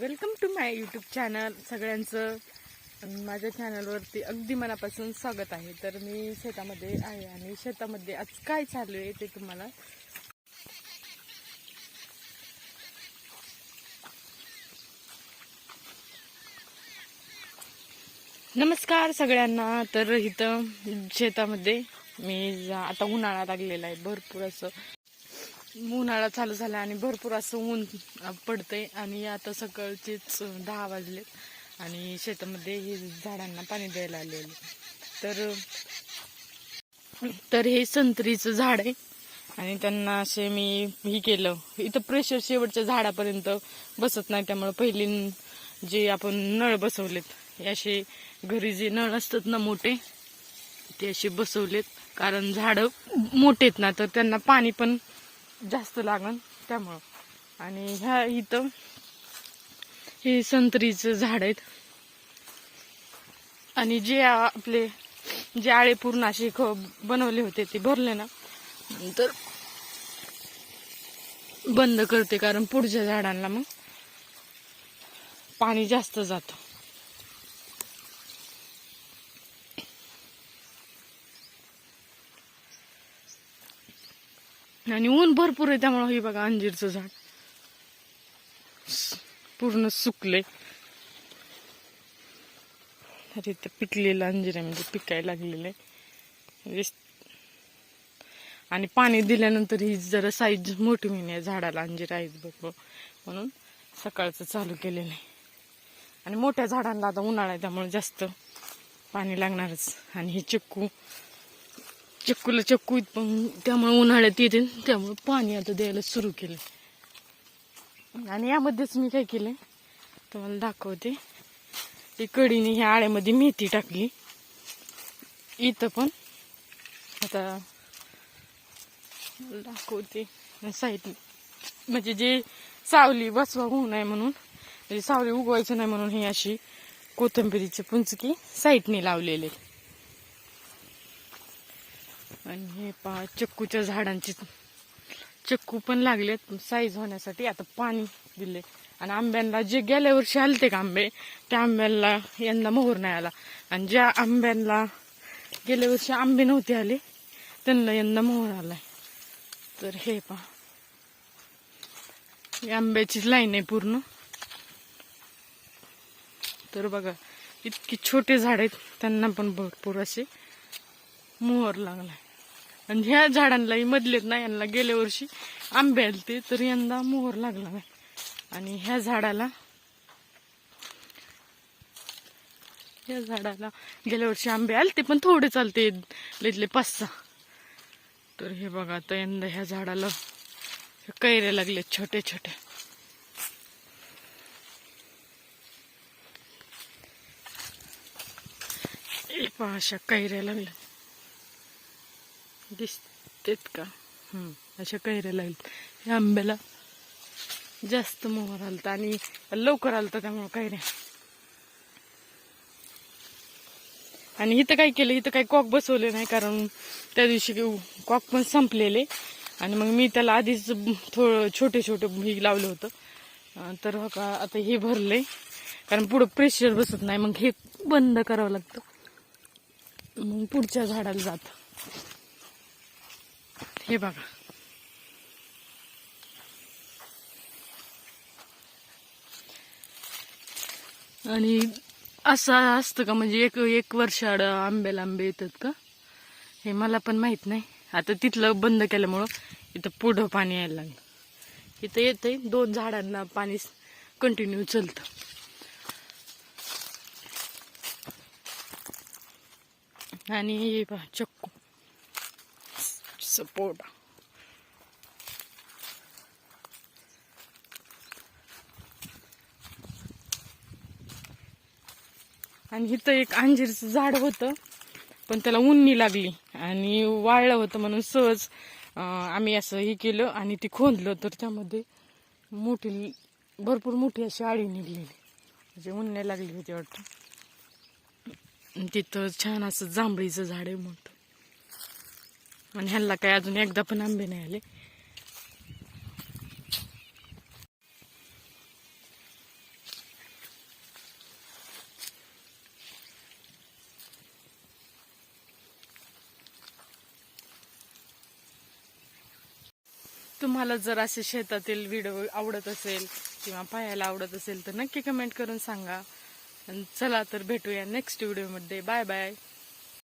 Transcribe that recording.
Welcome to my YouTube channel सगळ्यांचं. माझ्या चॅनलवरती अगदी मनापासून स्वागत आहे. तर मी शेतामध्ये आहे आणि शेतामध्ये आज काय चालू आहे ते तुम्हाला नमस्कार सगळ्यांना. तर इथं शेतामध्ये मी आता उन्हाळा लागलेला आहे भरपूर असं. उन्हाळा चालू झाला आणि भरपूर असं ऊन पडतंय आणि आता सकाळचेच दहा वाजलेत आणि शेतामध्ये हे झाडांना पाणी द्यायला आलेले. तर तर हे संत्रीचं झाड आहे आणि त्यांना असे मी हे केलं. इथं प्रेशर शेवटच्या झाडापर्यंत बसत नाही त्यामुळे पहिली जे आपण नळ बसवलेत हे असे घरी जे नळ असतात ना मोठे ते असे बसवलेत. कारण झाडं मोठेत ना तर त्यांना पाणी पण जास्त लागन त्यामुळं. आणि ह्या इथं हे संत्रीचं झाड आहेत. आणि जे आपले जे आळे पूर्ण असे ख बनवले होते ते भरले ना तर बंद करते कारण पुढच्या झाडांना मग पाणी जास्त जातं. आणि ऊन भरपूर आहे त्यामुळे हे बघा अंजीरचं झाड. पूर्ण सुकले अरे तर पिकलेलं अंजीर आहे म्हणजे पिकायला लागलेलं आहे. म्हणजे आणि पाणी दिल्यानंतर ही जरा साईज मोठी होईन झाडाला अंजीर आहेत बघ बघ. म्हणून सकाळचं चालू केलेलं आहे. आणि मोठ्या झाडांना आता उन्हाळा आहे त्यामुळे जास्त पाणी लागणारच. आणि हे चिक्कू चक्कूला चक्कू पण त्यामुळे उन्हाळ्यात येते त्यामुळे पाणी आता द्यायला सुरू केलं आणि यामध्येच मी काय केलं तुम्हाला दाखवते. ते कडीने ह्या आळ्यामध्ये मेथी टाकली. इथं पण आता दाखवते. साईड म्हणजे जे सावली बसवा होऊ नये म्हणून म्हणजे सावली उगवायचं नाही म्हणून ही अशी कोथिंबिरीची पुंचकी साईडने लावलेले आणि हे पहा चक्कूच्या झाडांची. चक्कू पण लागलेत साईज होण्यासाठी आता पाणी दिले आणि आंब्यांना जे गेल्या वर्षी आले का आंबे त्या आंब्यांना यंदा मोहर नाही आला. आणि ज्या आंब्यांना गेल्या वर्षी आंबे नव्हते आले त्यांना यंदा मोहर आलाय. तर हे पहा. आंब्याचीच लाईन आहे पूर्ण. तर बघा इतकी छोटे झाड आहेत त्यांना पण भरपूर असे मोहर लागलाय. आणि ह्या झाडांलाही मधलेत ना यांना गेल्या वर्षी आंबे आलते तर यंदा मोहर लागला नाही. आणि ह्या झाडाला ह्या झाडाला गेल्या वर्षी आंबे आलते पण थोडे चालते लितले पाच सहा. तर हे बघा आता यंदा ह्या झाडाला कैऱ्या लागले छोटे छोटे. अशा कैऱ्या लागल्या. दिसतेत का? अशा कैऱ्या लागल्यात ह्या आंब्याला जास्त मोहर आलत आणि लवकर आलत त्यामुळे कैऱ्या. आणि इथं काय केलं इथं काही कॉक बसवले नाही कारण त्या दिवशी कॉक पण संपलेले. आणि मग मी त्याला आधीच थोडं छोटे छोटे ही लावलं होतं. तर का आता हे भरले कारण पुढं प्रेशर बसत नाही मग हे बंद करावं लागतं. मग पुढच्या झाडाला जातं. हे बघा. आणि असं असतं का? म्हणजे एक एक वर्ष आड आंब्याला आंबे येतात का? हे मला पण माहीत नाही. आता तिथलं बंद केल्यामुळं इथं पुढं पाणी यायला लागलं. इथं येतंय. दोन झाडांना पाणी कंटिन्यू चलतं. आणि हे पहा चक्क सपोर्ट आणि इथं एक अंजीरचं झाड होतं पण त्याला उन्नी लागली आणि वाळलं होतं म्हणून सहज आम्ही असं हे केलं आणि ती खोदलं. तर त्यामध्ये मोठी भरपूर मोठी अशी आळी निघलेली. म्हणजे उन्ने लागली होती वाटतं. तिथं छान असं जांभळीचं झाड आहे मोठं. आणि ह्याला काय अजून एकदा पण आंबे नाही आले. तुम्हाला जर असे शेतातील व्हिडिओ आवडत असेल किंवा पाहायला आवडत असेल तर नक्की कमेंट करून सांगा. चला तर भेटूया नेक्स्ट व्हिडिओमध्ये बाय बाय